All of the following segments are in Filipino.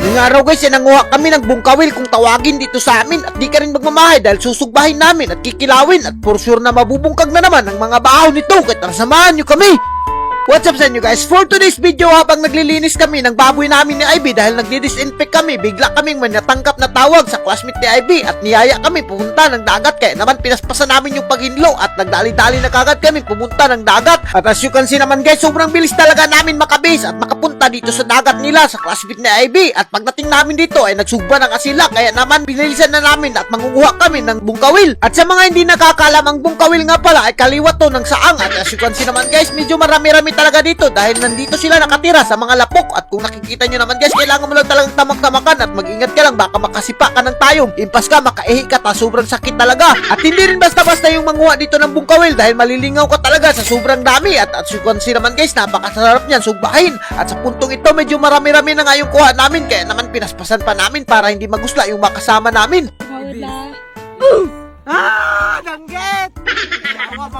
Yung araw guys, nanguha kami ng bungkawil kung tawagin dito sa amin at di ka rin magmamahay dahil susugbahin namin at kikilawin at for sure na mabubungkag na naman ang mga bahaw nito kaya tara samahan nyo kami. What's up sa inyo guys? For today's video habang naglilinis kami ng baboy namin ni Ivy dahil nagdi-disinfect kami, bigla kaming may natanggap na tawag sa classmate ni Ivy at niyaya kami pumunta ng dagat kaya naman pinaspasan namin yung paghinlo at nagdali-dali na kagad kami pumunta ng dagat. At as you can see naman guys, sobrang bilis talaga namin makabase at makapunta dito sa dagat nila sa classmate ni Ivy at pagdating namin dito ay nagsugba ng asila kaya naman binilisan na namin at mangunguha kami ng bungkawil. At sa mga hindi nakakalam ang bungkawil nga pala ay kaliwa to ng saang at as you can see naman guys, medyo marami-rami talaga dito dahil nandito sila nakatira sa mga lapok at kung nakikita nyo naman guys, kailangan mo lang talagang tamak-tamakan at mag-ingat ka lang baka makasipa ka ng tayong. Impas ka, makaihi ka ta, sobrang sakit talaga. At hindi rin basta-basta yung manguha dito ng bungkawil dahil malilingaw ka talaga sa sobrang dami at can see naman guys, napakasarap niyan, sugbahin. At sa puntong ito, medyo marami-rami na nga yung kuha namin kaya naman pinaspasan pa namin para hindi magusla yung makasama namin. Wala. Ah, danggit!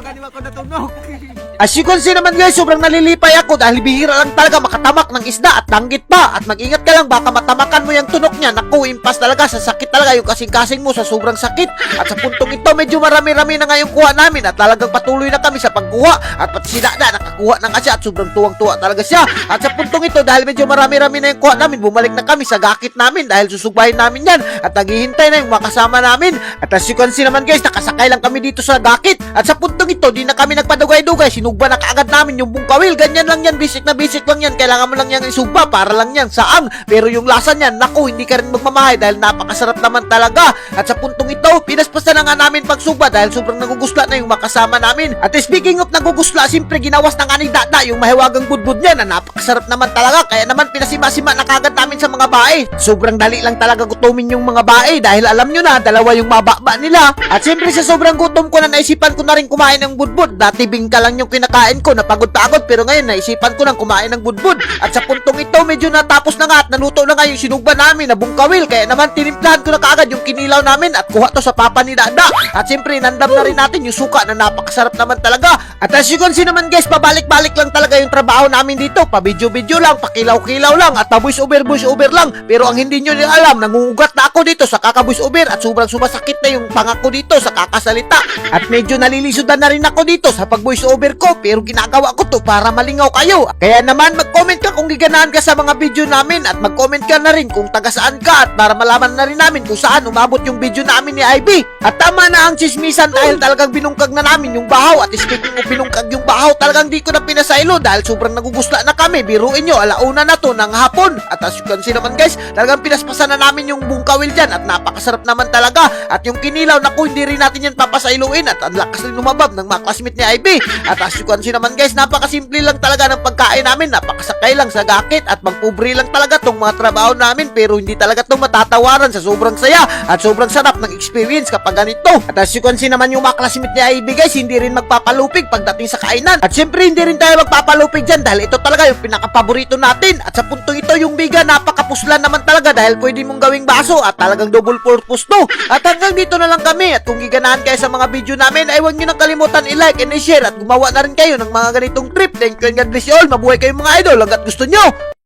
Awa, maganiwa ko natunog. As you can see naman guys, sobrang nalilipay ako dahil bihira lang talaga makatamak ng isda at danggit pa. At mag-ingat ka lang baka matamakan mo yung tunok niya. Naku, impas talaga sa sakit talaga yung kasing-kasing mo sa sobrang sakit. At sa puntong ito, medyo marami-rami na nga yung kuha namin at talagang patuloy na kami sa pagkuha. At pati si Dada nakakuha ng asya at sobrang tuwang-tuwa talaga siya. At sa puntong ito, dahil medyo marami-rami na yung kuha namin, bumalik na kami sa gakit namin dahil susugbahin namin yan. At naghihintay na yung makasama namin. At as you can see naman guys, nakasakay lang kami dito sa gakit. At sa puntong ito, di na kami nagpadugay-dugay. Sinugba na kaagad namin yung bungkawil. Ganyan lang yan, basic na basic lang yan. Kailangan mo lang yan isugba para lang yan saang. Pero yung lasa niyan, naku, hindi ka rin magmamahay dahil napakasarap naman talaga. At sa puntong ito, pinaspasan na nga namin pagsugba dahil sobrang nagugusla na yung makasama namin. At speaking of nagugusla, simpre ginawas na nga ni Dada yung mahiwagang budbud niya na napakasarap naman talaga. Kaya naman pinasima-sima na kagad namin sa mga bae. Sobrang dali lang talaga gutumin yung mga bae dahil alam nyo na, dalawa yung mababa nila. At siyempre sa sobrang gutom ko na naisipan ko na rin kumain ng budbud. Dati bingka lang yung kinakain ko, napagod-pagod pero ngayon naisipan ko nang kumain ng budbud. At sa puntong ito, medyo natapos na nga at naluto na nga yung sinugba namin na bungkawil. Kaya naman tinimplahan ko na kaagad yung kinilaw namin at kuha to sa papa ni Dada. At siyempre nandam na rin natin yung suka na napakasarap naman talaga. At as you can see naman guys, pabalik-balik lang talaga yung trabaho namin dito. Pa-video-video lang, pakilaw-kilaw lang at pa-voice over, voice over lang. Pero ang hindi nyo alam, nangungugat na ako dito sa kaka-voice over at sobrang sumasakit na yung pangako dito sa kakasalita. At medyo nalilisudan na rin ako dito sa pag-voice over ko pero ginagawa ko to para malingaw kayo. Kaya naman mag-comment ka kung giganahan ka sa mga video namin at mag-comment ka na rin kung taga saan ka at para malaman na rin namin kung saan umabot yung video namin ni Ivy. At tama na ang chismisan dahil talagang binungkag na namin yung bahaw at speaking of binungkag yung bahaw talagang di ko na pinasaylo dahil sobrang nagugusla na kami. Biruin nyo, alauna na to ng hapon. At as you can see naman guys, talagang pinaspasan na namin yung bungkawil dyan at napakasarap naman talaga. At yung kinilaw, naku, hindi rin natin yan papasailuin at ang lakas rin lumabab ng mga classmate ni Ivy. At as you can see naman guys, napakasimple lang talaga ng pagkain namin. Napakasakay lang sa gakit at magpubri lang talaga tong mga trabaho namin pero hindi talaga to matatawaran sa sobrang saya at sobrang sarap ng experience kapag ganito. At as you can see naman yung mga classmate ni Ivy guys, hindi rin magpapalupig pagdating sa kainan. At syempre hindi rin tayo magpapalupig dyan dahil ito talaga yung pinakapaborito natin. At sa puntong ito yung biga napakapuslan naman talaga dahil pwede mong gawing baso at talagang double purpose to. At hanggang dito na lang kami at kung giganahan kayo sa mga video namin ay huwag nyo nang kalimutan i-like and i-share at gumawa na rin kayo ng mga ganitong trip. Thank you and God bless you all. Mabuhay kayong mga idol hanggat gusto nyo.